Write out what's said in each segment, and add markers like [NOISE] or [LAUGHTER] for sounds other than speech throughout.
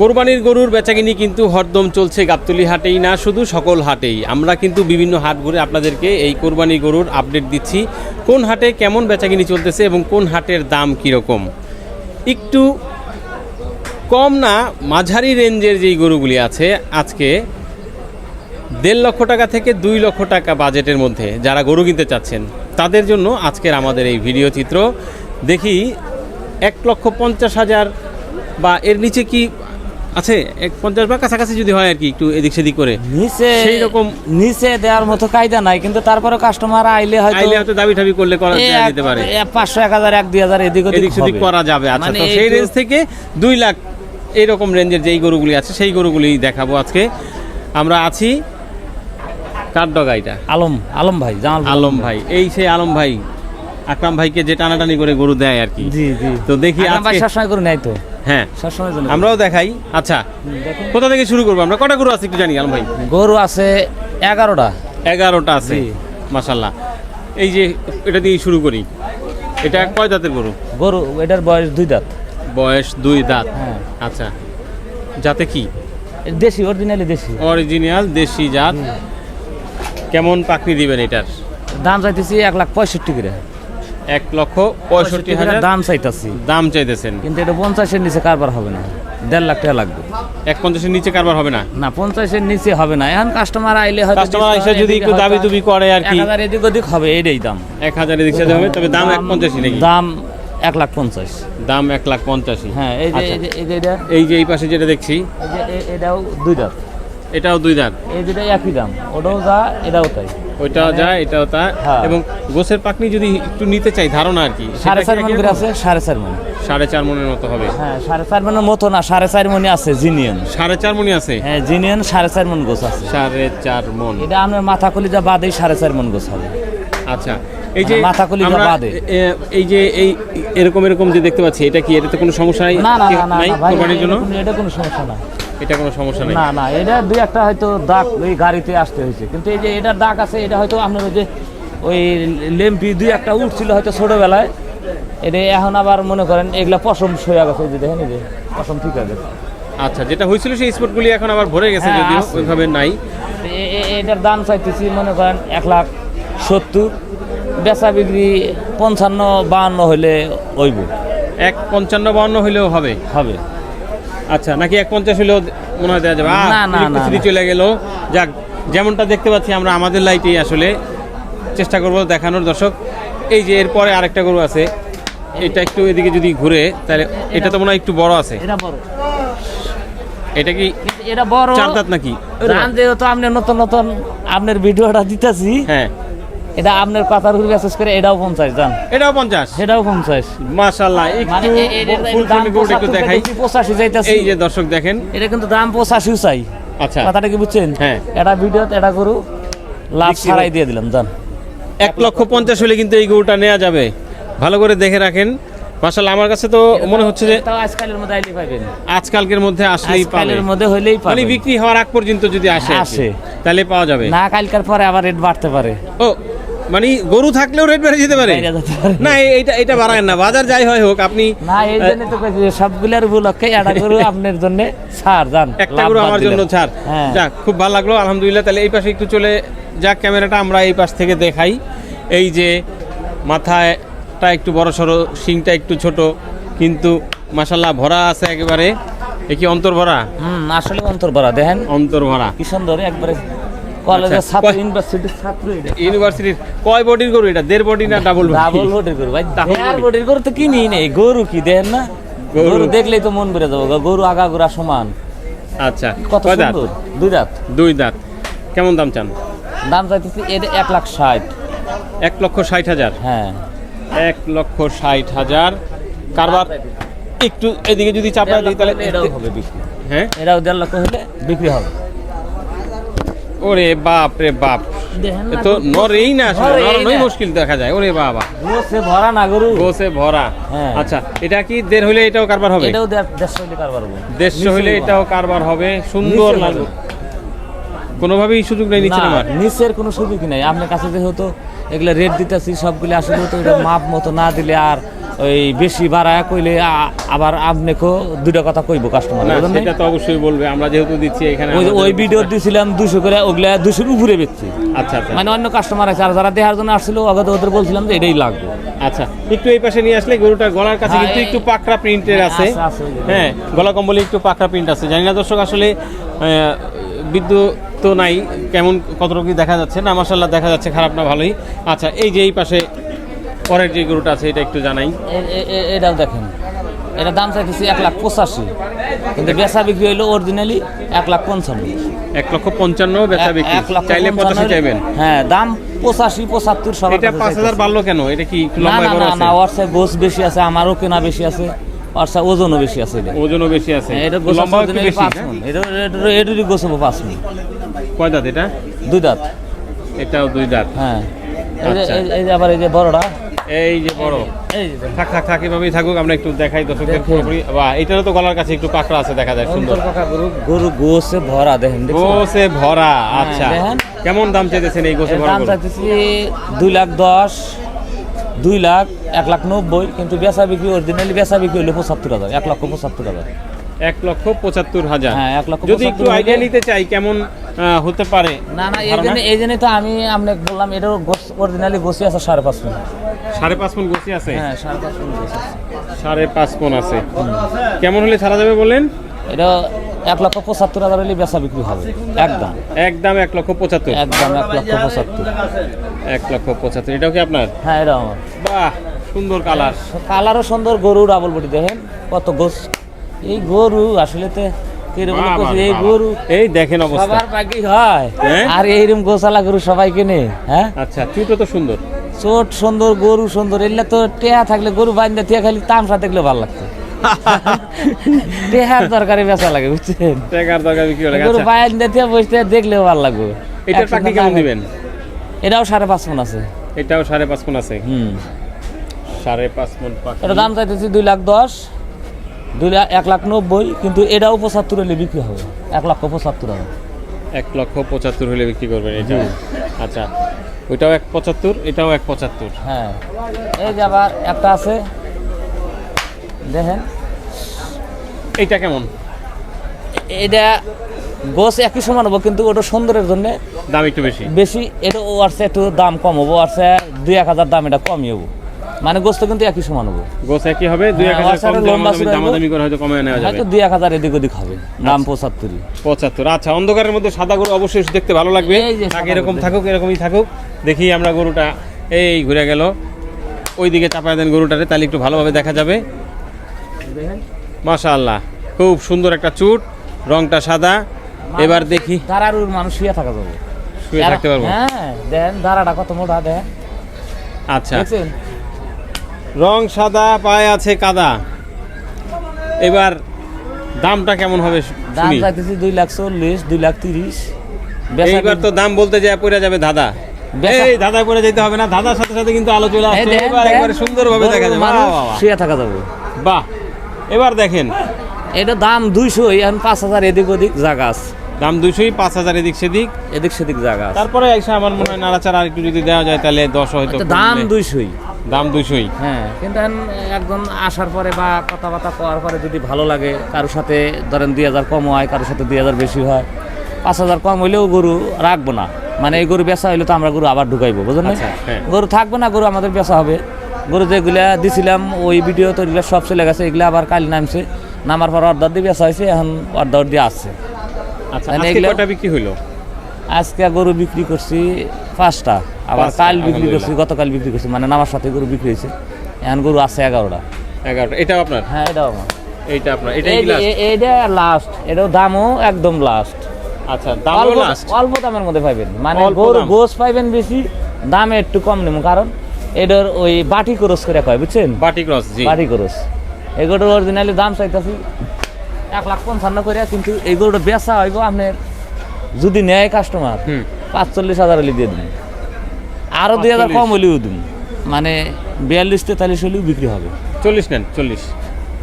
কোরবানির গরুর বেচাকিনি কিন্তু হরদম চলছে গাবতলি হাটেই না, শুধু সকল হাটেই। আমরা কিন্তু বিভিন্ন হাট ঘুরে আপনাদেরকে এই কোরবানি গরুর আপডেট দিচ্ছি, কোন হাটে কেমন বেচাকিনি চলতেছে এবং কোন হাটের দাম কীরকম। একটু কম না, মাঝারি রেঞ্জের যেই গরুগুলি আছে, আজকে দেড় লক্ষ টাকা থেকে দুই লক্ষ টাকা বাজেটের মধ্যে যারা গরু কিনতে চাচ্ছেন, তাদের জন্য আজকের আমাদের এই ভিডিও চিত্র। দেখি, এক লক্ষ পঞ্চাশ হাজার বা এর নিচে কি আছে এক পঞ্চাশ বা কাছাকাছি যদি হয় আর কি একটু এদিক সেদিক করে। নিচে সেই রকম- নিচে দেওয়ার মতো কায়দা নাই কিন্তু তারপরে কাস্টমার আইলে হয়তো আইলে হয়তো দাবি ঠাবি করলে করা যেতে পারে। পাঁচশো এক হাজার এক দুই হাজার এদিক এদিক সেদিক করা যাবে আচ্ছা মানে তো সেই রেঞ্জ থেকে দুই লাখ এইরকম রেঞ্জের যেই গরুগুলি আছে সেই গরুগুলি দেখাবো আজকে। আমরা আছি কার ডগাইটা আলম আলম ভাই আলম ভাই এই সেই আলম ভাই আকরাম ভাইকে যে টানাটানি করে গরু দেয় আর কি। জি জি। তো দেখি আজকে সবসময় করে নেয় তো। হ্যাঁ। সবসময় জন্য। আমরাও দেখাই। আচ্ছা কোথা থেকে শুরু করব? আমরা কটা গরু আছে একটু জানি আলম ভাই। গরু আছে এগারোটা। এগারোটা আছে। মাসাল্লাহ এই যে এটা দিয়ে শুরু করি। এটা কয় দাঁতের গরু? গরু এটার বয়স দুই দাঁত। বয়স দুই দাঁত। হ্যাঁ। আচ্ছা যাতে কি? দেশি অরিজিনালি দেশি। অরিজিনাল দেশি জাত। কেমন পাকনি দিবেন এটার? দাম চাইতেছি এক লাখ পঁয়ষট্টি করে। এক লক্ষ পঁয়ষট্টি হাজার দাম চাইতেছি। দাম চাইতেছেন। কিন্তু এটা পঞ্চাশের নিচে কারবার হবে না। দেড় লাখ টাকা লাগবে। এক পঞ্চাশের নিচে কারবার হবে না? না পঞ্চাশের নিচে হবে না। এখন কাস্টমার আইলে হয়তো কাস্টমার এসে যদি একটু দাবি দুবি করে আর কি। হাজার এদিক ওদিক হবে এটাই দাম। এক হাজার এদিক সেদিক হবে তবে দাম এক পঞ্চাশি নাকি? দাম এক লাখ পঞ্চাশ। দাম এক লাখ পঞ্চাশি হ্যাঁ এই যে আচ্ছা। এই যে এই যে এই যে এই পাশে যেটা দেখছি এটাও দুই দাঁত। এটাও দুই দাঁত। এই যেটা একই দাম। ওটাও যা এটাও তাই। ওইটাও যা এটাও তা। হ্যাঁ। এবং গোসের পাকনি যদি একটু নিতে চাই ধারণা আর কি সাড়ে চার মন? আছে সাড়ে চার মন। সাড়ে চার মনের মতো হবে। হ্যাঁ সাড়ে চার মনের মতো না সাড়ে চার মনে আছে জিনিয়ন। সাড়ে চার মনি আছে? হ্যাঁ জিনিয়ন সাড়ে চার মন গোছ আছে। সাড়ে চার মন। এটা আপনার মাথা কলিজা বাদেই সাড়ে চার মন গোছ হবে। আচ্ছা এই যে মানে মাথা কলিজা আমরা বাদে। এই যে এই এরকম এরকম যে দেখতে পাচ্ছি এটা কি এটাতে কোনো সমস্যা নাই? না না না না ভাই কোরবানির জন্য? এটা কোনো সমস্যা না এটা কোনো সমস্যা নেই? না না এটা দুই একটা হয়তো দাগ ওই গাড়িতে আসতে হয়েছে। কিন্তু এই যে এটার দাগ আছে এটা হয়তো আপনার ওই যে ওই লেম্পি দুই একটা উঠছিল হয়তো ছোটবেলায়। এটা এখন আবার মনে করেন এগুলা পশম সইয়া গেছে যে দেখেন যে পশম ঠিক আছে আচ্ছা যেটা হয়েছিল সেই স্পটগুলি এখন আবার ভরে গেছে হ্যাঁ, যদিও ওইভাবে নাই। এটার দাম চাইতেছি মনে করেন এক লাখ সত্তর। বেচা বিক্রি পঞ্চান্ন বাহান্ন হইলে হইব। এক পঞ্চান্ন বাউন্ন হইলেও হবে। হবে। আচ্ছা নাকি এক পঞ্চাশ হইলেও মনে হয় দেওয়া যাবে? না, না, না, চলে গেল। যাক যেমনটা দেখতে পাচ্ছি আমরা আমাদের লাইটেই আসলে চেষ্টা করব দেখানোর। দর্শক এই যে এরপরে আরেকটা গরু আছে এটা একটু এদিকে যদি ঘুরে তাহলে এটা তো মনে হয় একটু বড় আছে। এটা বড়। এটা কি এটা বড়? চার দাঁত নাকি? জান যেহেতু আপনি নতুন নতুন আপনার ভিডিওটা দিতেছি হ্যাঁ। এটা আপনার পাতার উপর মেসেজ করে এটাও পঞ্চাশ জান। এটাও পঞ্চাশ? এটাও পঞ্চাশ। মাশাল্লাহ মানে একটু ফুল দাম ফ্রেমে দেখাই। পেয়েছি, পঁচাশি যাইতেছি এই যে দর্শক দেখেন। এটা কিন্তু দাম পঁচাশিও চাই। আচ্ছা। কথাটা কি বুঝছেন? হ্যাঁ। এটা ভিডিও এটা করু লাভ ছাড়াই দিয়ে দিলাম জান। এক লক্ষ পঞ্চাশ হলে কিন্তু এই গরুটা নেওয়া যাবে। ভালো করে দেখে রাখেন। মাশাল্লাহ আমার কাছে তো মনে হচ্ছে যে আজকালের মধ্যে আইলে পাবেন। আজকালকের মধ্যে আসলেই পাবে আজকালের মধ্যে হইলেই মানে বিক্রি হওয়ার আগ পর্যন্ত যদি আসে আসে। তাহলে পাওয়া যাবে। না কালকার পরে আবার রেট বাড়তে পারে। ও মানে গরু থাকলেও রেট বেড়ে যেতে পারে। না এ- এইটা এটা বাড়ায় না বাজার যাই হয় হোক আপনি না এই জন্য তো কইছি সবগুলোর উপলক্ষে এটা করু আপনার জন্য ছাড় জান একটা গরু আমার জন্য ছাড়। হ্যাঁ। যাক খুব ভালো লাগল আলহামদুলিল্লাহ। তাহলে এই পাশে একটু চলে যাক ক্যামেরাটা আমরা এই পাশ থেকে দেখাই। এই যে মাথাটা একটু বড় সড়ো শিংটা একটু ছোট কিন্তু মাসাল্লাহ ভরা আছে একেবারে। এ কি অন্তর ভরা হুম আসলে অন্তর ভরা দেখেন। অন্তর ভরা কি সুন্দর একবারে কলেজের আচ্ছা, ছাত্র ইউনিভার্সিটির ছাত্র এটা। ইউনিভার্সিটির কয় বডির গরু এটা? দেড় বডি না ডাবল ডাবল বডির গরু ভাই দেড় বডির গরু তো কিনি নেই। গরু কি দেখেন না? গরু। দেখলেই তো মন বেড়ে যাব গরু আগা গোড়া সমান। আচ্ছা কত সুন্দর। দুই দাঁত। দুই দাঁত। কেমন দাম চান? দাম চাইতেছি এটা এক লাখ ষাট। এক লক্ষ ষাট হাজার? হ্যাঁ। এক লক্ষ ষাট হাজার। কারবার একটু এদিকে যদি চাপড়া দিই তাহলে এটাও হবে বিক্রি। হ্যাঁ? এটাও দেড় লক্ষ হলে বিক্রি হবে। ওরে বাপ রে বাপ। তো নরেই না নরানোই মুশকিল দেখা যায়। ওরে বাবা। গোছে ভরা না গরু। গোসে ভরা। হ্যাঁ। আচ্ছা এটা কি দেড় হলে এটাও কারবার হবে? এটাও দেড়শো হলে কারবার হবে। দেড়শো নিচে হলে এটাও কারবার হবে। সুন্দর নিচে লাগবে কোনোভাবেই সুযোগ নেই নিচ্ছে না, আমার। নিচের কোনো সুযোগই নাই। আপনার কাছে যেহেতু এগুলো রেট দিতেছি সবগুলো আসলে তো এটা মাপ মতো না দিলে আর ওই বেশি বাড়ায় কইলে আবার আপনাকেও দুটা কথা কইব কাস্টমার সেটা তো অবশ্যই বলবে আমরা যেহেতু দিচ্ছি এখানে ওই ভিডিও দিছিলাম দুশো করে ওগুলা দুশোর উপরে বেচছি। আচ্ছা আচ্ছা। মানে অন্য কাস্টমার আছে আর যারা দেখার জন্য আসছিল অগত ওদের বলছিলাম যে এটাই লাগবে। আচ্ছা একটু এই পাশে নিয়ে আসলে গরুটার গলার কাছে হ্যাঁ, কিন্তু একটু পাকড়া প্রিন্টের আছে। হ্যাঁ গলা কম্বলে একটু পাকড়া প্রিন্ট আছে। জানি না দর্শক আসলে বিদ্যুৎ তো নাই কেমন কতটুকু দেখা যাচ্ছে? না মাসাল্লাহ দেখা যাচ্ছে খারাপ না ভালোই। আচ্ছা এই যে এই পাশে পরের যে গরুটা আছে এটা একটু জানাই। এটাও দেখেন। এটা দাম চাইতেছি এক লাখ পঁচাশি। কিন্তু বেচা বিক্রি হইল অরিজিনালি এক লাখ পঞ্চান্ন। এক লক্ষ পঞ্চান্ন বেচা বিক্রি। চাইলে পঁচাশি চাইবেন। হ্যাঁ দাম পঁচাশি পঁচাত্তর সবার এটা পাঁচ হাজার বাড়লো কেন? এটা কি না না ওর গোছ বেশি আছে আমারও কেনা বেশি আছে সাথে ওজনও বেশি আছে ওজনও বেশি আছে। হ্যাঁ, এটা গোছ লম্বা একটু বেশি পাঁচ হ্যাঁ? এটা এটা- এটারই গোছ হব পাঁচ মণ কয় দাঁত এটা? দুই দাঁত। এটাও দুই দাঁত। হ্যাঁ। এই যে- আচ্ছা। এই- এই যে আবার এই যে বড়টা এই যে বড়। এই থাক থাক থাক এভাবেই থাকুক আমরা একটু দেখাই দর্শকদের পুরোপুরি। বা এটারও তো গলার কাছে একটু পাকড়া আছে দেখা যায় সুন্দর। পাকা গরু গরু গোছে ভরা দেখেন গোসে ভরা আচ্ছা। কেমন দাম চাইতেছেন এই গোসে ভরা দাম চাইতেছি দুই লাখ দশ দুই লাখ এক লাখ নব্বই কিন্তু বেচা বিক্রি অরিজিনালি বেচা বিক্রি হলো পঁচাত্তর হাজার এক লক্ষ পঁচাত্তর হাজার। এক লক্ষ পঁচাত্তর হাজার। হ্যাঁ, এক লক্ষ যদি একটু আইডিয়া নিতে চাই কেমন হতে পারে? না না এই জন্য এই জন্যই তো আমি আপনাকে বললাম এটাও অরিজিনালি গোছি আছে সাড়ে পাঁচ মিনিট সাড়ে পাঁচ মন গোসি আছে? হ্যাঁ সাড়ে পাঁচ আছে। সাড়ে পাঁচ মন আছে। কেমন হলে ছাড়া যাবে বলেন? এটা এক লক্ষ পঁচাত্তর হাজার হলে বেচা বিক্রি হবে। একদম একদম এক লক্ষ পঁচাত্তর। একদম এক লক্ষ পঁচাত্তর। এক লক্ষ পঁচাত্তর। এটাও কি আপনার? হ্যাঁ এটা আমার। বাহ সুন্দর কালার। কালারও সুন্দর গরু ডাবল বটি দেখেন কত গোছ এই গরু আসলে তো কীরকম বাহ, করছে, বাহ, এই গরু এই দেখেন অবস্থা। সবার বাকি হয়। হ্যাঁ? আর এইরকম গোসালা গরু সবাই কেনে হ্যাঁ? আচ্ছা চুটো তো সুন্দর। চোট সুন্দর গরু সুন্দর এগুলা তো টেহা থাকলে গরু বাইন্দা টিয়া খালি তামসা দেখলে ভালো লাগতো। [LAUGHS] টেহার দরকারে বেচা লাগে বুঝছেন? টাকার দরকার বিক্রি হলে গরু আচ্ছা। বাইন্দা টিয়া বসতে দেখলেও ভালো লাগবে। এটার একশো কেমন দিবেন? এটাও সাড়ে পাঁচ মন আছে। এটাও সাড়ে পাঁচ মন আছে? হুম। সাড়ে পাঁচ মন এটা দাম চাইতেছি দুই লাখ দশ। দুই লাখ এক লাখ নব্বই কিন্তু এটাও পঁচাত্তর হলে বিক্রি হবে। এক লক্ষ পঁচাত্তর হবে এক লক্ষ পঁচাত্তর হলে বিক্রি করবেন এটা? আচ্ছা ওইটাও এক পঁচাত্তর এটাও এক পঁচাত্তর? হ্যাঁ। এই যে আবার একটা আছে। দেখেন। এইটা কেমন? এটা গোছ একই সমান হব কিন্তু ওটা সুন্দরের জন্য দাম একটু বেশি। বেশি এটা ও আসছে একটু দাম কম হব আসছে দুই এক হাজার দাম এটা কমই হব। মানে গোস্ত কিন্তু একই সমান হব। গোছ একই হবে দুই এক হ্যাঁ, হাজার কম লম্বা দামাদামি চূড়া দামাদামি করে হয়তো কমে নেওয়া যাবে। হয়তো দুই এক হাজার এদিক ওদিক হবে দাম পঁচাত্তরই। পঁচাত্তর আচ্ছা অন্ধকারের মধ্যে সাদা গরু অবশ্যই দেখতে ভালো লাগবে। এরকম থাকুক এরকমই থাকুক। দেখি আমরা গরুটা এই ঘুরে গেল। ওইদিকে চাপায় দেন গরুটারে তাহলে একটু ভালোভাবে দেখা যাবে। মাশাআল্লাহ খুব সুন্দর একটা চুট রংটা সাদা। এবার দেখি। দাঁড়ারুর মানুষ শুয়ে থাকা যাবে। শুয়ে থাকতে পারব। হ্যাঁ দেন দাঁড়াটা কত মোটা দেন। আচ্ছা। রং সাদা পায়ে আছে কাদা। এবার দামটা কেমন হবে দাম চাইতেছি দুই লাখ চল্লিশ দুই লাখ তিরিশ। এইবার তো দাম বলতে যায় পড়ে যাবে দাদা এই দাদা পড়ে যেতে হবে না দাদার সাথে সাথে কিন্তু আলো চলে আসছে। এবার। একবারে সুন্দরভাবে দেখা যাবে। শুয়ে থাকা যাবে। বাহ এবার দেখেন। এটা দাম দুইশো এখন পাঁচ হাজার এদিক ওদিক জায়গা আছে। দাম দুইশোই পাঁচ হাজার এদিক সেদিক। এদিক সেদিক জায়গা তারপরে এসে আমার মনে হয় নাড়াচাড়া আর একটু যদি দেওয়া যায় তাহলে দশ হয়তো দাম। দুইশোই। দাম দুইশোই। হ্যাঁ কিন্তু একজন আসার পরে বা কথাবার্তা করার পরে যদি ভালো লাগে কারোর সাথে ধরেন দুই হাজার কম হয় কারোর সাথে দুই হাজার বেশি হয় পাঁচ হাজার কম হইলেও গরু রাখব না। মানে এই গরু বেচা হইলে তো আমরা গরু আবার ঢুকাইবো বুঝলেন? আচ্ছা, হ্যাঁ। গরু থাকবে না গরু আমাদের বেচা হবে। গরু যেগুলা দিছিলাম ওই ভিডিও তো এগুলো সব চলে গেছে এগুলো আবার কাল নামছে। নামার পর অর্ডার দিয়ে বেচা হয়েছে এখন অর্ডার দিয়ে আসছে। আচ্ছা মানে এগুলো- বিক্রি হইল? আজকে গরু বিক্রি করছি পাঁচটা আবার কাল বিক্রি করছি গতকাল বিক্রি করছি মানে নামার সাথে গরু বিক্রি হয়েছে। এখন গরু আছে এগারোটা। এগারোটা এটাও আপনার? হ্যাঁ এটাও আমার। এইটা আপনার এটাই লাস্ট এটাও দামও একদম লাস্ট আচ্ছা দামও অল্প লাস্ট অল্প দামের মধ্যে পাইবেন। মানে গরু গোস পাইবেন বেশি দামে একটু কম নেব কারণ এটার ওই বাটি ক্রস করে কয় বুঝছেন? বাটি ক্রস জি। বাটি ক্রস। এগুলোর অরিজিনালি দাম চাইতেছি এক লাখ পঞ্চান্ন করে কিন্তু এগুলোটা বেচা হইব আপনার যদি নেয় কাস্টমার হুম। পাঁচচল্লিশ হাজার হলে দিয়ে দিন আরও দুই হাজার কম হলেও দিন মানে বিয়াল্লিশ তেতাল্লিশ হলেও বিক্রি হবে। চল্লিশ নেন চল্লিশ।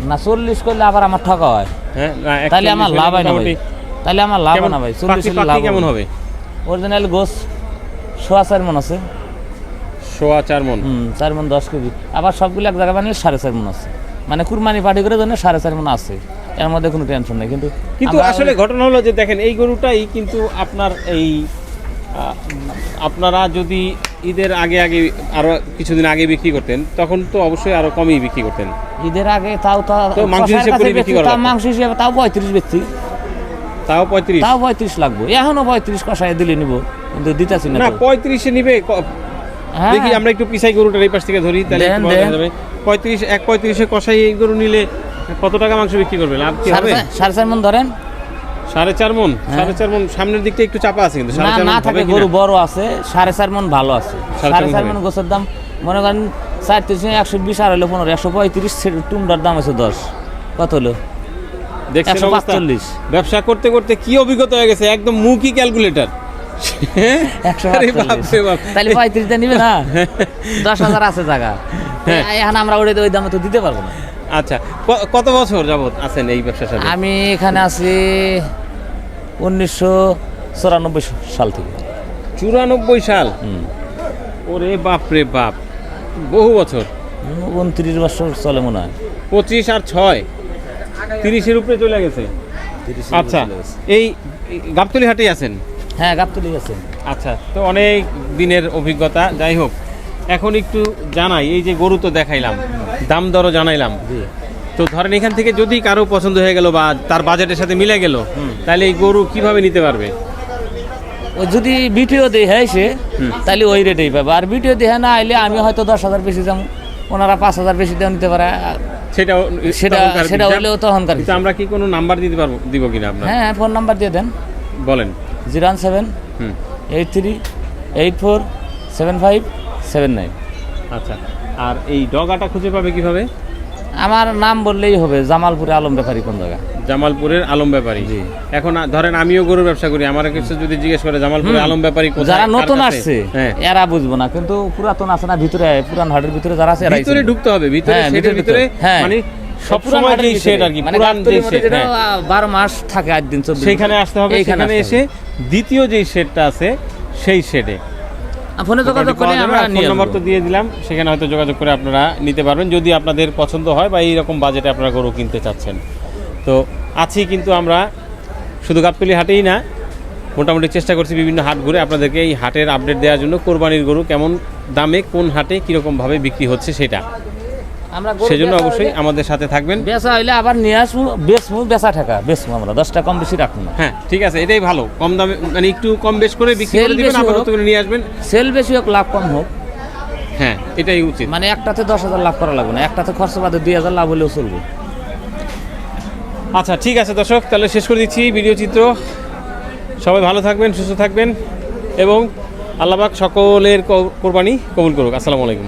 না চল্লিশ করলে আবার আমার ঠকা হয়। হ্যাঁ তাহলে আমার লাভ হয় না ভাই। তাহলে আমার লাভ হয় না ভাই। চল্লিশ হলে লাভ কেমন হবে। অরিজিনাল গোস সোয়া চার মন আছে। সোয়া চার মন। হুম চার মন দশ কেজি। আবার সবগুলো এক জায়গায় বানিয়ে সাড়ে চার মন আছে। মানে কুরবানি পার্টি করে জন্য সাড়ে চার মন আছে। এর মধ্যে কোনো টেনশন নেই। কিন্তু কিন্তু আসলে ঘটনা হলো যে দেখেন এই গরুটাই কিন্তু আপনার এই আপনারা যদি ঈদের আগে আগে আরও কিছুদিন আগে বিক্রি করতেন তখন তো অবশ্যই আরও কমই বিক্রি করতেন। ঈদের আগে তাও তো মাংস হিসেব করে বিক্রি করা মাংস হিসেবে তাও পঁয়ত্রিশ বেচছি। তাও পঁয়ত্রিশ? তাও পঁয়ত্রিশ লাগবে। এখনও পঁয়ত্রিশ কষায় দিলে নিব। কিন্তু দিতেছি না। পঁয়ত্রিশে নিবে হ্যাঁ। দেখি আমরা একটু পিসাই গরুটার এই পাশ থেকে ধরি তাহলে পঁয়ত্রিশ এক পঁয়ত্রিশে কষাই এই গরু নিলে কত টাকা মাংস বিক্রি করবে? লাভ কি হবে? সাড়ে চার মন ধরেন। সাড়ে চার মন সাড়ে চার মন সামনের দিকটা একটু চাপা আছে কিন্তু সাড়ে হ্যাঁ। না থাকে গরু বড় আছে সাড়ে চার মন ভালো আছে। সাড়ে চার মন গোছের দাম মনে করেন চার তিরিশ একশো বিশ আর হলো পনেরো একশো পঁয়ত্রিশ টুমটার দাম আছে দশ। কত হলো? দেখছেন পাঁচচল্লিশ। ব্যবসা করতে করতে কি অভিজ্ঞতা হয়ে গেছে? একদম মুখই ক্যালকুলেটর। বাপ। তাহলে পঁয়ত্রিশ দিয়ে নিবে না? দশ হাজার আছে জায়গা। হ্যাঁ। এখন আমরা ওই ওই দামে তো দিতে পারব না। আচ্ছা কত বছর যাবত আছেন এই ব্যবসার সাথে? আমি এখানে আছি উনিশশো চুরানব্বই সাল থেকে। চুরানব্বই সাল? হুম। ওরে বাপ রে বাপ। বহু বছর। উনত্রিশ বছর চলে মনে হয়। পঁচিশ আর ছয়। তিরিশের উপরে চলে গেছে। আচ্ছা এই গাবতলি হাটেই আছেন? হ্যাঁ গাবতলি আছেন আচ্ছা তো অনেক দিনের অভিজ্ঞতা। যাই হোক এখন একটু জানাই এই যে গরু তো দেখাইলাম দাম দরও জানাইলাম। তো ধরেন এখান থেকে যদি কারও পছন্দ হয়ে গেল বা তার বাজেটের সাথে মিলে গেল তাহলে এই গরু কীভাবে নিতে পারবে? ও যদি বিটিও দেয় হ্যাঁ সে তাহলে ওই রেটেই পাবে। আর বিটিও দেয় না আইলে আমি হয়তো দশ হাজার বেশি যাব ওনারা পাঁচ হাজার বেশি দেওয়া নিতে পারে। সেটা সেটা সেটা হইলেও তখনকার আমরা কি কোনো নাম্বার দিতে পারব দিব কিনা আপনার? হ্যাঁ ফোন নাম্বার দিয়ে দেন। বলেন। Zero one seven hmm. Eight three eight four seven five seven nine. আচ্ছা। আর এই ডগাটা খুঁজে পাবে কীভাবে? আমার নাম বললেই হবে জামালপুরে আলম ব্যাপারী কোন জায়গা? জামালপুরের আলম ব্যাপারী। জি। এখন ধরেন আমিও গরুর ব্যবসা করি আমার কিছু যদি জিজ্ঞেস করে জামালপুরের আলম ব্যাপারী যারা নতুন আসছে হ্যাঁ। এরা বুঝব না কিন্তু পুরাতন আছে না ভিতরে পুরান হাটের ভিতরে যারা আছে ভিতরে ঢুকতে হবে ভিতরে হ্যাঁ, ভিতরে হ্যাঁ। মানে দ্বিতীয় যেই শেডটা আছে সেই শেডে। ফোনে যোগাযোগ করে আমরা ফোন নিয়ে নাম্বার তো দিয়ে দিলাম সেখানে হয়তো যোগাযোগ করে আপনারা নিতে পারবেন। যদি আপনাদের পছন্দ হয় বা এইরকম বাজেটে আপনারা গরু কিনতে চাচ্ছেন। তো আছি কিন্তু আমরা শুধু গাবতলি হাটেই না মোটামুটি চেষ্টা করছি বিভিন্ন হাট ঘুরে আপনাদেরকে এই হাটের আপডেট দেওয়ার জন্য কোরবানির গরু কেমন দামে কোন হাটে কীরকমভাবে বিক্রি হচ্ছে সেটা। সেজন্য অবশ্যই আমাদের সাথে থাকবেন। বেচা হইলে আবার নিয়ে আসব বেচবো বেচা টাকা বেচবো আমরা। দশটা কম বেশি রাখব না। হ্যাঁ ঠিক আছে এটাই ভালো। কম দামে মানে একটু কম বেশ করে বিক্রি করে দিবেন আবার নতুন নিয়ে আসবেন। সেল বেশি হোক লাভ কম হোক। হ্যাঁ এটাই উচিত। মানে একটাতে দশ হাজার লাভ করা লাগবে না। একটাতে খরচ বাদে দুই হাজার লাভ হলেও চলবে। আচ্ছা ঠিক আছে দর্শক তাহলে শেষ করে দিচ্ছি ভিডিও চিত্র। সবাই ভালো থাকবেন সুস্থ থাকবেন এবং আল্লাহবাক সকলের কোরবানি কবুল করুক। আসসালামু আলাইকুম।